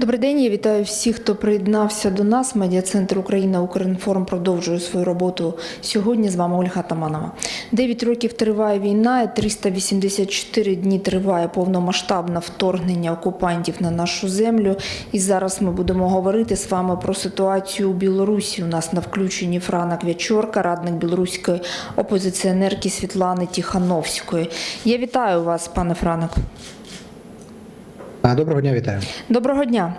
Добрий день, я вітаю всіх, хто приєднався до нас. Медіа-центр Україна Укрінформ продовжує свою роботу сьогодні. З вами Ольга Таманова. Дев'ять років триває війна, і 384 дні триває повномасштабне вторгнення окупантів на нашу землю. І зараз ми будемо говорити з вами про ситуацію у Білорусі. У нас на включенні Франа Квячорка, радник білоруської опозиціонерки Світлани Тихановської. Я вітаю вас, пане Франик. Доброго дня, вітаю. Доброго дня.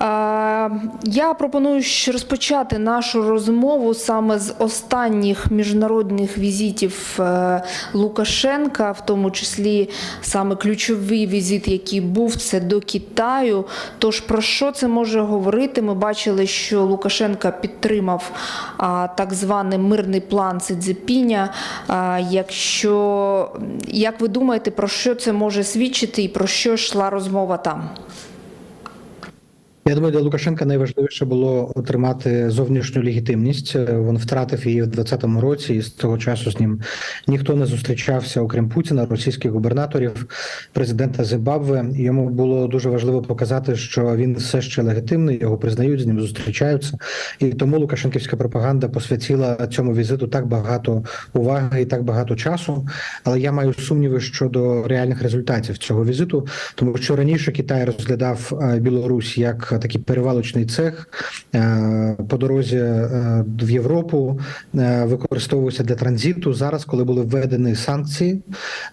Е, Я пропоную розпочати нашу розмову саме з останніх міжнародних візитів е, Лукашенка, в тому числі саме ключовий візит, який був, це до Китаю. Тож про що це може говорити? Ми бачили, що Лукашенка підтримав так званий мирний план Цзепіня. Якщо як ви думаєте, про що це може свідчити і про що йшла розмова там? Я думаю, для Лукашенка найважливіше було отримати зовнішню легітимність. Він втратив її в 2020 році, і з того часу з ним ніхто не зустрічався, окрім Путіна, російських губернаторів, президента Зимбабве. Йому було дуже важливо показати, що він все ще легітимний, його признають, з ним зустрічаються. І тому Лукашенківська пропаганда посвятила цьому візиту так багато уваги і так багато часу. Але я маю сумніви щодо реальних результатів цього візиту, тому що раніше Китай розглядав е, Білорусь як такий перевалочний цех е, по дорозі е, в Європу, е, використовувався для транзиту. Зараз, коли були введені санкції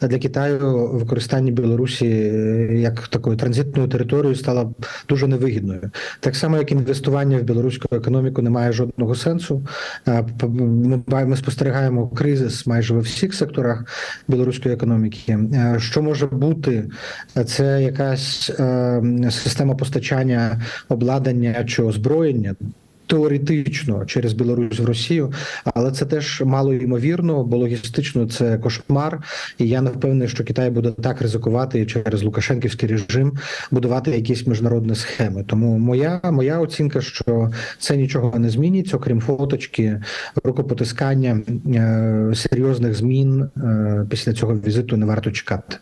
для Китаю, використання Білорусі е, як такою транзитною територією стало дуже невигідною. Так само, як інвестування в білоруську економіку не має жодного сенсу. Е, Ми спостерігаємо кризис майже во всіх секторах білоруської економіки. Е, Що може бути? Це якась е, система постачання обладнання чи озброєння. Теоретично через Білорусь в Росію, але це теж мало ймовірно, бо логістично це кошмар. І я не впевнений, що Китай буде так ризикувати через Лукашенківський режим будувати якісь міжнародні схеми. Тому моя моя оцінка, що це нічого не змінить, окрім фоточки, рукопотискання е, серйозних змін е, після цього візиту не варто чекати.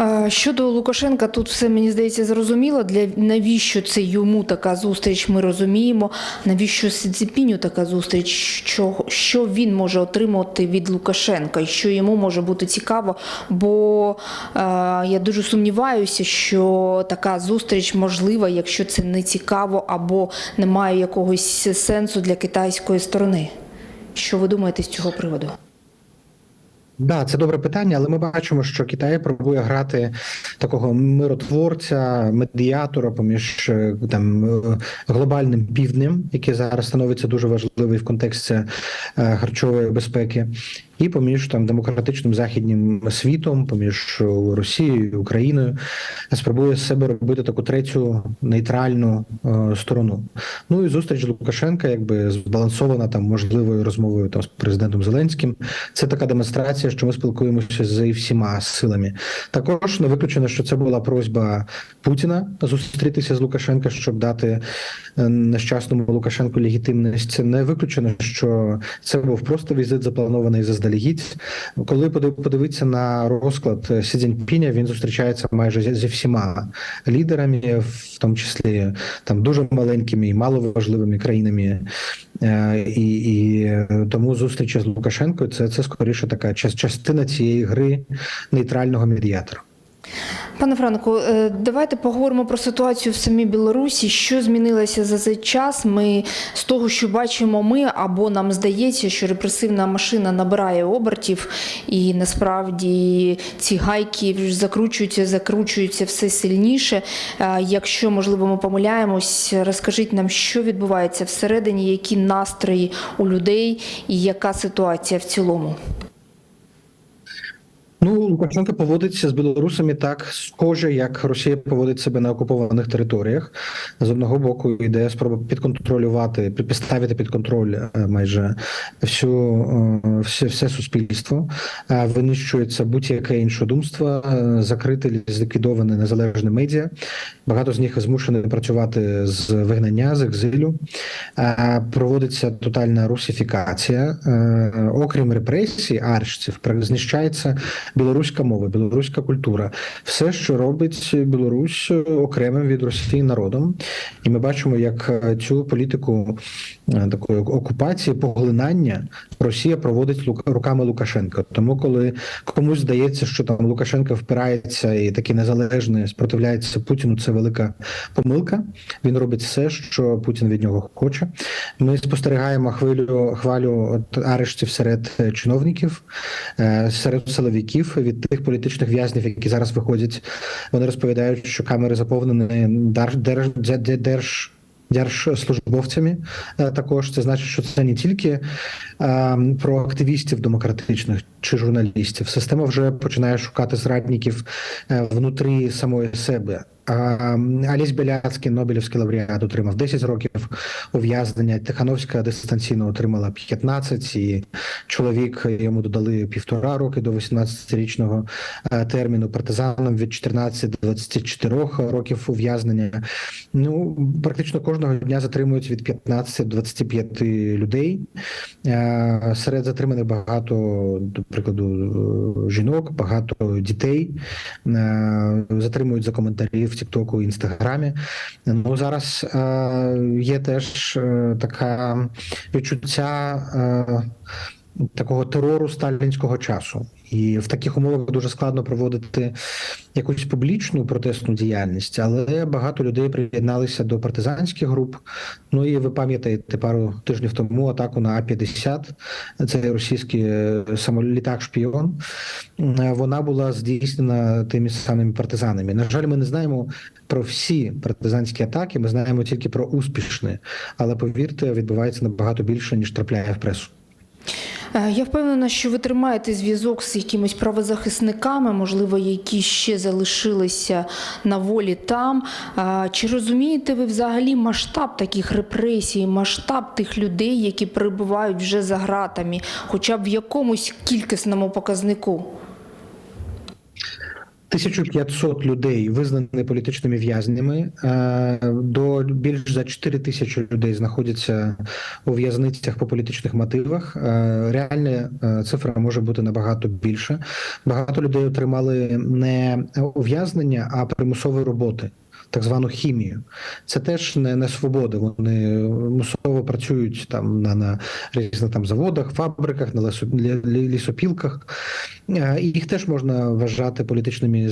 Е, Щодо Лукашенка, тут все мені здається зрозуміло. Для навіщо це йому така зустріч? Ми розуміємо. Навіщо Сі Цзіпіню така зустріч? Що, що він може отримати від Лукашенка, і що йому може бути цікаво? Бо е, я дуже сумніваюся, що така зустріч можлива, якщо це не цікаво або немає якогось сенсу для китайської сторони. Що ви думаєте з цього приводу? Да, це добре питання, але ми бачимо, що Китай пробує грати такого миротворця, медіатора поміж е, там е, глобальним півднем, який зараз становиться дуже важливий в контексті е, харчової безпеки, і поміж там демократичним західнім світом, поміж Росією і Україною, спробує з себе робити таку третю нейтральну е, сторону. Ну і зустріч Лукашенка, якби збалансована там можливою розмовою там з президентом Зеленським. Це така демонстрація, що ми спілкуємося з всіма силами. Також не виключено, що це була просьба Путіна зустрітися з Лукашенка, щоб дати е, нещасному Лукашенку легітимність. Це не виключено, що це був просто візит запланований заздалегідь. Коли подивитися на розклад Сі Цзіньпіня, він зустрічається майже зі- всіма лідерами, в тому числі там дуже маленькими і маловажливими країнами. Е, І, і е, тому зустрічі з Лукашенкою це, це скоріше така частина цієї гри нейтрального медіатора. Пане Франку, е, давайте поговоримо про ситуацію в самій Білорусі. Що змінилося за цей час? Ми з того, що бачимо, ми або нам здається, що репресивна машина набирає обертів, і насправді ці гайки закручуються, закручуються все сильніше. Е, Якщо можливо ми помиляємось, розкажіть нам, що відбувається всередині, які настрої у людей і яка ситуація в цілому. Ну, Лукашенко поводиться з білорусами так схоже, як Росія поводить себе на окупованих територіях. З одного боку йде спроба підконтролювати, підставити під контроль е, майже всю е, все, все суспільство. Е, Винищується будь-яке іншодумство, е, закрите, зліквідоване незалежне медіа. Багато з них змушені працювати з вигнання, з екзилю. Проводиться тотальна русифікація. Окрім репресій, арештів, знищається білоруська мова, білоруська культура, все, що робить Білорусь окремим від Росії народом. І ми бачимо, як е, цю політику е, такої окупації, поглинання Росія проводить руками Лукашенка. Тому, коли комусь здається, що там Лукашенко впирається і такий незалежний спротивляється Путіну, це велика помилка. Він робить все, що Путін від нього хоче. Ми спостерігаємо хвилю хвалю арештів серед е, чиновників, е, серед силовиків від тих політичних в'язнів, які зараз виходять. Вони розповідають, що камери заповнені держ Держслужбовцями е, також це значить, що це не тільки е, про активістів демократичних чи журналістів. Система вже починає шукати зрадників е, внутрі самої себе. Аліс Біляцький, Нобелівський лауреат, отримав 10 років ув'язнення. Тихановська дистанційно отримала 15, і чоловік йому додали півтора роки до 18-річного е, терміну. Партизанам від 14 до 24 років ув'язнення. Ну практично кожного дня затримують від 15 до 25 людей. Е, Серед затриманих багато, до прикладу, е, жінок, багато дітей. Затримують за коментарі Тіктоку, Інстаграмі. Ну зараз е, є теж е, така відчуття. Е, Такого терору сталінського часу, і в таких умовах дуже складно проводити якусь публічну протестну діяльність, але багато людей приєдналися до партизанських груп. Ну і ви пам'ятаєте пару тижнів тому атаку на А-50, це російський е, самолітак шпіон. Е, Вона була здійснена тими самими партизанами. На жаль, ми не знаємо про всі партизанські атаки. Ми знаємо тільки про успішні, але повірте, відбувається набагато більше ніж трапляє в пресу. Е, Я впевнена, що ви тримаєте зв'язок з якимись правозахисниками, можливо, які ще залишилися на волі там. Чи розумієте ви взагалі масштаб таких репресій, масштаб тих людей, які перебувають вже за ґратами, хоча б в якомусь кількісному показнику? 1500 людей визнані політичними в'язнями. е, До більш за 4 тисячі людей знаходяться у в'язницях по політичних мотивах. Е, Реальна е, цифра може бути набагато більше. Багато людей отримали не ув'язнення, а примусові роботи. Так звану хімію, це теж не, не свобода. Вони мусово працюють там на, на різних там заводах, фабриках, на лісопілках. Е, Їх теж можна вважати політичними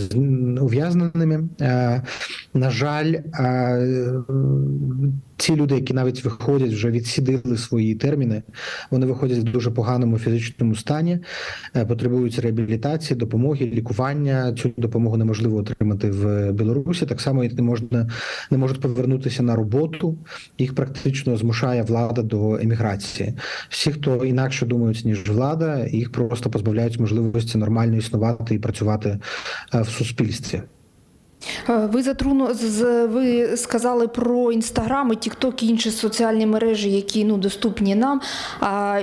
ув'язненими. На жаль, е, ці люди, які навіть виходять, вже відсідили свої терміни, вони виходять в дуже поганому фізичному стані, е, потребують реабілітації, допомоги, лікування. Цю допомогу неможливо отримати в Білорусі. Так само і не можна не можуть повернутися на роботу. Їх практично змушає влада до еміграції. Всі, хто інакше думають ніж влада, їх просто позбавляють можливості нормально існувати і працювати е, в суспільстві. Е, Ви затруну ви сказали про інстаграм, і Тікток і інші соціальні мережі, які ну доступні нам. А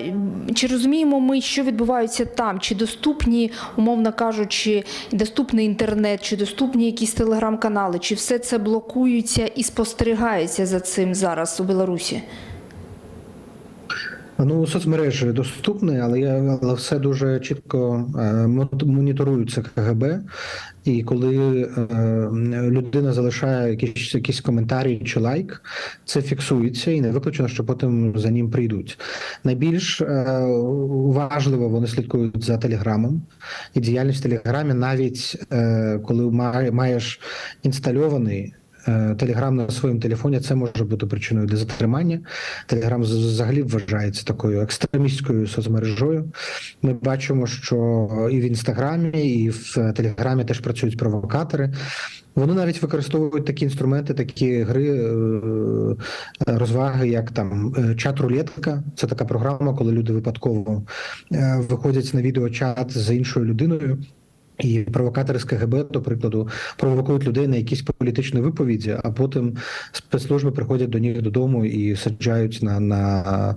чи розуміємо ми, що відбувається там? Чи доступні, умовно кажучи, доступний інтернет, чи доступні якісь телеграм-канали? Чи все це блокується і спостерігається за цим зараз у Білорусі? Ну, соцмережі доступні, але я але все дуже чітко е, мон- моніторується КГБ. І коли е, людина залишає якийсь, якийсь коментарі чи лайк, це фіксується і не виключено, що потім за ним прийдуть. Найбільш е, уважливо вони слідкують за телеграмом і діяльність в телеграмі, навіть е, коли маєш інстальований. Телеграм на своєму телефоні це може бути причиною для затримання. Телеграм взагалі вважається такою екстремістською соцмережою. Ми бачимо, що і в інстаграмі, і в телеграмі теж працюють провокатори. Вони навіть використовують такі інструменти, такі гри е, розваги, як там е, чат-рулетка. Це така програма, коли люди випадково е, виходять на відеочат з іншою людиною. І провокатори з КГБ, до прикладу, провокують людей на якісь політичні виповіді, а потім спецслужби приходять до них додому і саджають на на,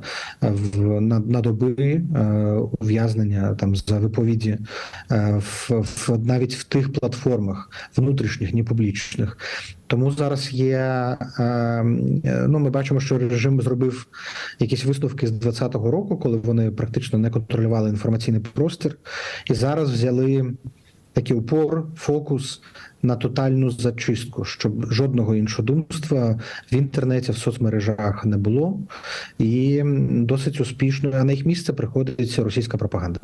на, на доби е, ув'язнення там за виповіді е, в, в навіть в тих платформах внутрішніх, не публічних. Тому зараз є. е, Ну, ми бачимо, що режим зробив якісь висновки з 2020 року, коли вони практично не контролювали інформаційний простір, і зараз взяли такий упор, фокус на тотальну зачистку, щоб жодного іншодумства в інтернеті, в соцмережах не було, і досить успішно а на їх місце приходить російська пропаганда.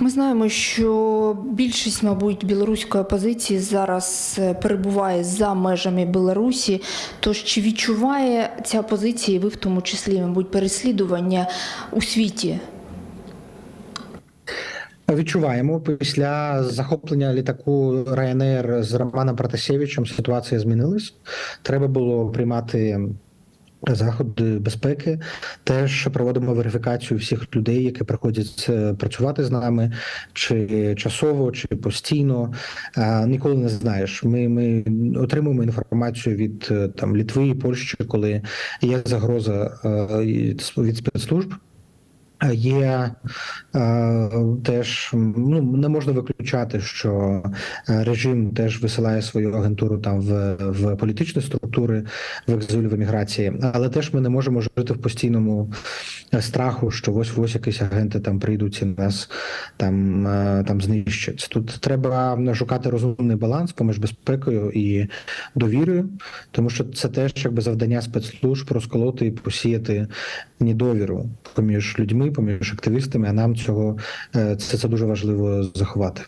Ми знаємо, що більшість, мабуть, білоруської опозиції зараз е, перебуває за межами Білорусі. Тож чи відчуває ця опозиція, і ви в тому числі, мабуть, переслідування у світі? Відчуваємо після захоплення літаку Ryanair з Романом Протасєвичем ситуація змінилась. Треба було приймати заходи безпеки. Теж проводимо верифікацію всіх людей, які приходять е, працювати з нами, чи часово, чи постійно. Ніколи не знаєш. Ми, ми отримуємо інформацію від е, там Літви Польщі, коли є загроза е, від спецслужб. Є е, теж ну не можна виключати, що режим теж висилає свою агентуру там в, в політичні структури в екзилі в еміграції, але теж ми не можемо жити в постійному страху, що ось ось якісь агенти там прийдуть і нас там, е, там знищать. Тут треба шукати розумний баланс поміж безпекою і довірою, тому що це теж якби завдання спецслужб розколоти і посіяти недовіру поміж людьми, поміж активістами. А нам цього е, це, це дуже важливо заховати,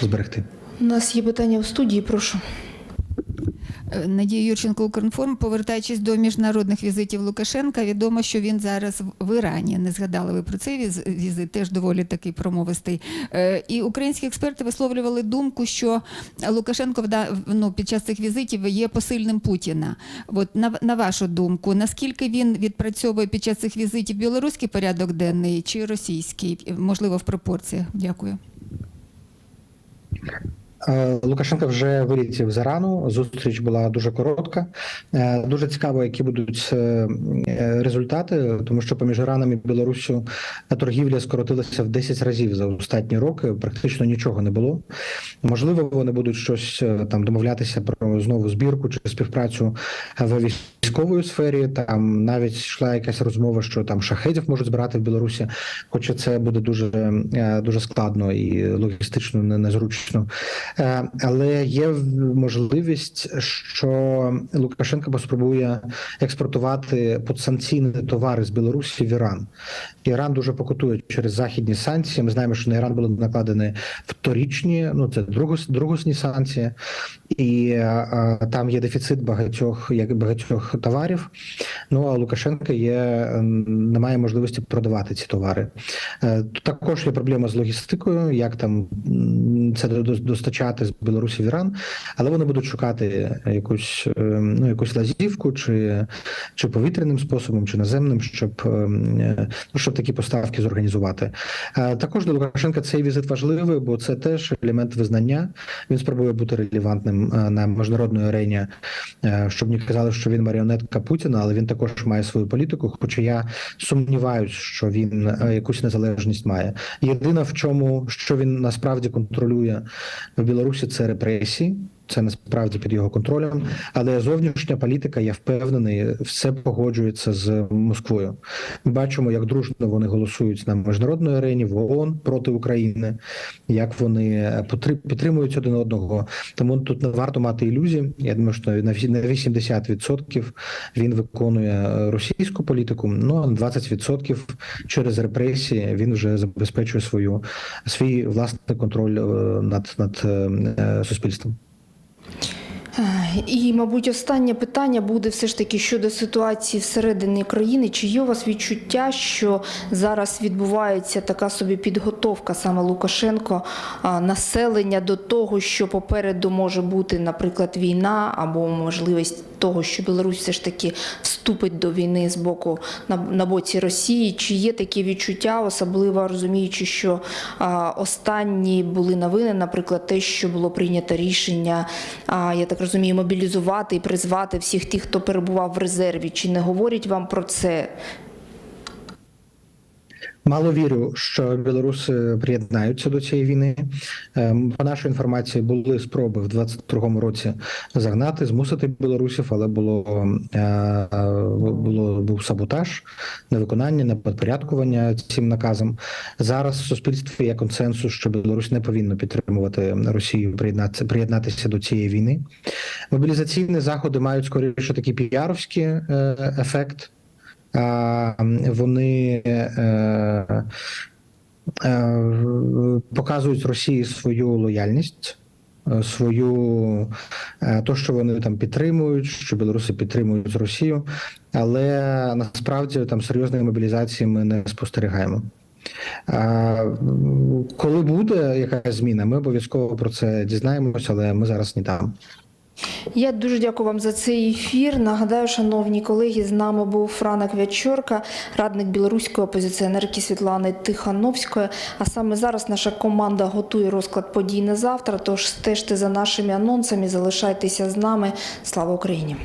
зберегти. У нас є питання в студії, прошу. Надія Юрченко, Укрінформ, повертаючись до міжнародних візитів Лукашенка, відомо, що він зараз в- Ірані. Не згадали ви про цей віз- візит, теж доволі такий промовистий. Е, І українські експерти висловлювали думку, що Лукашенко ну, під час цих візитів є посильним Путіна. От на, на вашу думку, наскільки він відпрацьовує під час цих візитів білоруський порядок денний чи російський? Можливо, в пропорціях. Дякую. Е, Лукашенко вже вилетів з Ірану. Зустріч була дуже коротка. Е, Дуже цікаво, які будуть е, результати, тому що поміж Іраном і Білоруссю торгівля скоротилася в 10 разів за останні роки. Практично нічого не було. Можливо, вони будуть щось там домовлятися про знову збірку чи співпрацю в військової сфері. Там навіть йшла якась розмова, що там шахедів можуть збирати в Білорусі, хоча це буде дуже дуже складно і логістично не- незручно. Е, Але є можливість, що Лукашенко спробує експортувати подсанкційні товари з Білорусі в Іран. Іран дуже покутує через західні санкції. Ми знаємо, що на Іран були накладені вторічні, ну це другос, другосні санкції, і е, там є дефіцит багатьох як багатьох товарів. Ну а Лукашенка є е, немає можливості продавати ці товари. Е, Також є проблема з логістикою, як там це до- до- з Білорусі в Іран, але вони будуть шукати якусь е, ну якусь лазівку, чи, чи повітряним способом, чи наземним, щоб е, ну щоб такі поставки зорганізувати. Е, Також для Лукашенка цей візит важливий, бо це теж елемент визнання. Він спробує бути релевантним е, на міжнародній арені, е, щоб не казали, що він маріонетка Путіна, але він також має свою політику. Хоча я сумніваюсь, що він е, якусь незалежність має. Єдине в чому що він насправді контролює в Білорусі, це репресії. Це насправді під його контролем, але зовнішня політика, я впевнений, все погоджується з Москвою. Ми бачимо, як дружно вони голосують на міжнародній арені в ООН проти України, як вони підтримують один одного. Тому тут не варто мати ілюзій. Я думаю, що на всі- на 80% він виконує російську політику. Ну а на 20% через репресії він вже забезпечує свою свій власний контроль е, над, над е, е, суспільством. Е, І, мабуть, останнє питання буде все ж таки щодо ситуації всередині країни. Чи є у вас відчуття, що зараз відбувається така собі підготовка саме Лукашенко населення до того, що попереду може бути, наприклад, війна або можливість того, що Білорусь все ж таки вступить до війни з боку на, на боці Росії? Чи є такі відчуття, особливо розуміючи, що а, останні були новини, наприклад, те, що було прийнято рішення, а, я так розумію, мобілізувати і призвати всіх тих, хто перебував в резерві. Чи не говорять вам про це? Мало вірю, що білоруси приєднаються до цієї війни. Ем, По нашій інформації були спроби в 22-му році загнати, змусити білорусів, але було, е, було був саботаж, невиконання, неподпорядкування цим наказам. Зараз в суспільстві є консенсус, що Білорусь не повинна підтримувати Росію, приєднатися до цієї війни. Мобілізаційні заходи мають скоріше такий піаровський е, ефект. Вони е, е, показують Росії свою лояльність, е, свою то, що вони там підтримують, що білоруси підтримують Росію, але насправді там серйозної мобілізації ми не спостерігаємо. Коли буде якась зміна, ми обов'язково про це дізнаємося, але ми зараз не там. Я дуже дякую вам за цей ефір. Нагадаю, шановні колеги, з нами був Франак Вячорка, радник білоруської опозиціонерки Світлани Тихановської. А саме зараз наша команда готує розклад подій на завтра. Тож стежте за нашими анонсами, залишайтеся з нами. Слава Україні!